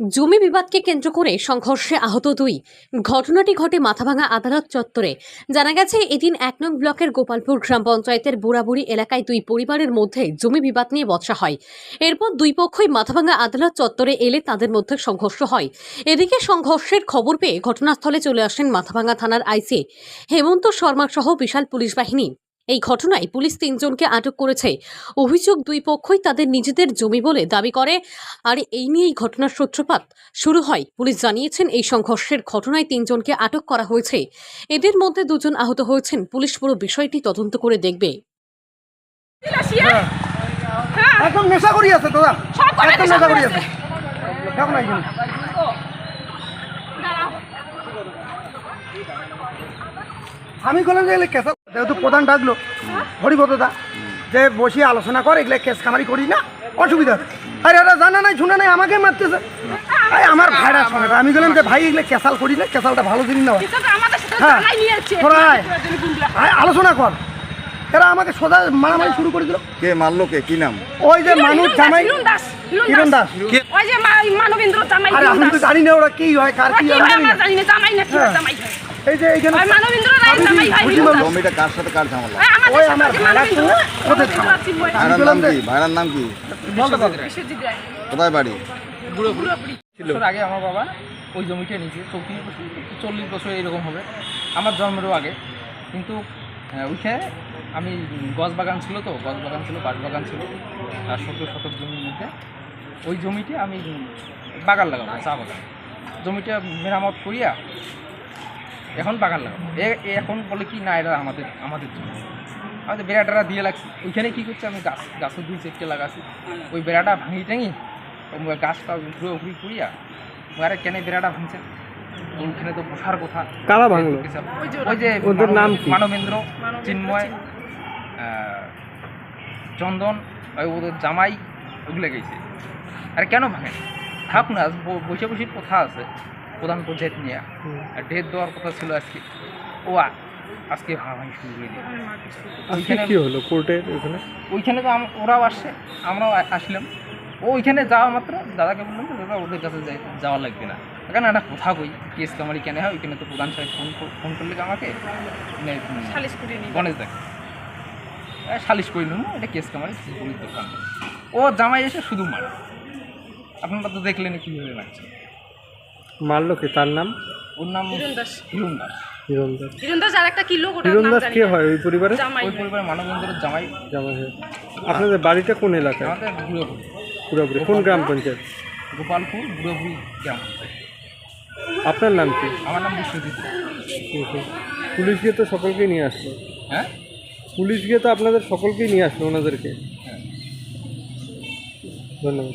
জমি বিবাদকে কেন্দ্র করে সংঘর্ষে আহত দুই। ঘটনাটি ঘটে মাথাভাঙা আদালত চত্বরে। জানা গেছে, এদিন এক নং ব্লকের গোপালপুর গ্রাম পঞ্চায়েতের বুড়াবুড়ি এলাকায় দুই পরিবারের মধ্যে জমি বিবাদ নিয়ে বচসা হয়। এরপর দুই পক্ষই মাথাভাঙা আদালত চত্বরে এলে তাদের মধ্যে সংঘর্ষ হয়। এদিকে সংঘর্ষের খবর পেয়ে ঘটনাস্থলে চলে আসেন মাথাভাঙা থানার আইসি হেমন্ত শর্মা সহ বিশাল পুলিশ বাহিনী। এই ঘটনায় পুলিশ তিনজনকে আটক করেছে। অভিযোগ দুই পক্ষই তাদের নিজেদের জমি বলে দাবি করে। আর এই নিয়েই ঘটনার সূত্রপাত শুরু হয়। পুলিশ জানিয়েছেন এই সংঘর্ষের ঘটনায় তিনজনকে আটক করা হয়েছে। এদের মধ্যে দুজন আহত হয়েছেন। পুলিশ পুরো বিষয়টি তদন্ত করে দেখবে। একদম নেশা করি আছে দাদা। একদম নেশা নেশা করি আছে। দেখো না আমি বললাম যে কেসা যেহেতু প্রধান ডাকলো হরিপদ দা। যে বসে আলোচনা করে এগুলো কেস কামারি করি না অসুবিধা আছে। আরে এরা জানা নাই শুনে নাই আমাকে মারতেছে। এই আমার ভাইরা শোনে আমি বললাম যে ভাই এগুলো কেসাল করি না কেসালটা ভালো জিনিস না হয়। আলোচনা কর। এরা আমাকে সোজা মারামারি শুরু করে দিল। কে মারলো কে? কি নাম? ওই যে মানুষ জামাই কিরণ দাস ওই যে মানবেন্দ্র জামাই আরে আমি তো জানি না ওরা কি হয় কার কি জানি না। জামাই না কি হ্যাঁ। জামাই এই যে এইখানে জমিটা কার সাথে কার ঝামেলা? ওই আমার ভাড়া বললাম নাম কি? ভাইরার নাম কি? বলতে পারবে বিশ্বজিৎ রায়। কোথায় বাড়ি আগে আমার বাবা ওই জমিটা নিয়েছে চৌত্রিশ বছর চল্লিশ বছর এরকম হবে। আমার জন্মেরও আগে। কিন্তু ওইখানে আমি গছ বাগান ছিল তো গছ বাগান ছিল বাঁশ বাগান ছিল আর সত্তর শতক জমির মধ্যে ওই জমিতে আমি বাগান লাগাবো চা বাগান। জমিটা মেরামত করিয়া এখন বাগান লাগাবো। এখন বলে কি না এটা আমাদের আমাদের জমি আমাদের বেড়াটারা দিয়ে লাগছে। ওইখানে কী করছে আমি গাছ গাছের দুই চেকটে লাগাচ্ছি ওই বেড়াটা ভাঙি টাঙি গাছটা ঘুরে ঘুরি করিয়া আরে কেন বেড়াটা ভাঙছে। ওইখানে তো বসার কথা। কারা ভাঙলো? ওই যে ওদের নাম মানবেন্দ্র চিন্ময় চন্দন ওই ওদের জামাই ওগুলো গেছে। আরে কেন ভাঙে? থাক না ব- বসে বসে কথা আছে। প্রধান পঞ্চায়েত নিয়ে। আর ডেট দেওয়ার কথা ছিল আজকে। ও আজকে ভাঙাভাঙি শুরু করে দিয়ে ওইখানে কি হলো কোর্টের ওখানে? ওইখানে তো ওরাও আসছে আমরাও আসলাম। ও ওইখানে যাওয়া মাত্র দাদাকে বললাম যে দাদা ওদের কাছে যাওয়া লাগবে না। কেন একটা কথা কই কেস কামারি কেন হয়? ওইখানে তো প্রধান সাহেব ফোন ফোন করলে আমাকে মানে, গণেশ দেখ সালিশ করে নেব এটা কেস কামারি পুলিশ দোকান ও জামাই এসে শুধু মারে আপনারা তো দেখলেন কীভাবে মারছে। মারলো কে? তার নাম? ওর নাম হিরণ দাস। হিরুন দাস। হিরণ দাস। হিরণ দাস আর একটা কি লোক ওটার হিরণ দাস কে হয় ওই পরিবারে? জামাই ওই জামাই। জামাই হয়। আপনাদের বাড়িটা কোন এলাকায়? আমাদের বুড়োপুরি পুরোপুরি কোন গ্রাম পঞ্চায়েত? গোপালপুর গ্রাম আপনার নাম কি? আমার নাম বিশ্বজিৎ। পুলিশ গিয়ে তো সকলকেই নিয়ে আসলো। হ্যাঁ? পুলিশ গিয়ে তো আপনাদের সকলকেই নিয়ে আসলো ওনাদেরকে। হ্যাঁ। ধন্যবাদ।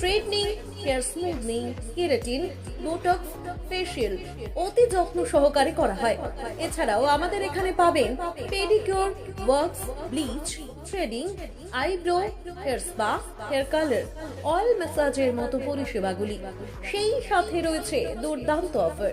straightening, hair smoothing, keratin বোটক facial অতি যত্ন সহকারে করা হয়। এছাড়াও আমাদের এখানে পাবেন pedicure works bleach, threading, eyebrow, hair spa, hair colour, oil ম্যাসাজের মতো পরিষেবাগুলি। সেই সাথে রয়েছে দুর্দান্ত অফার।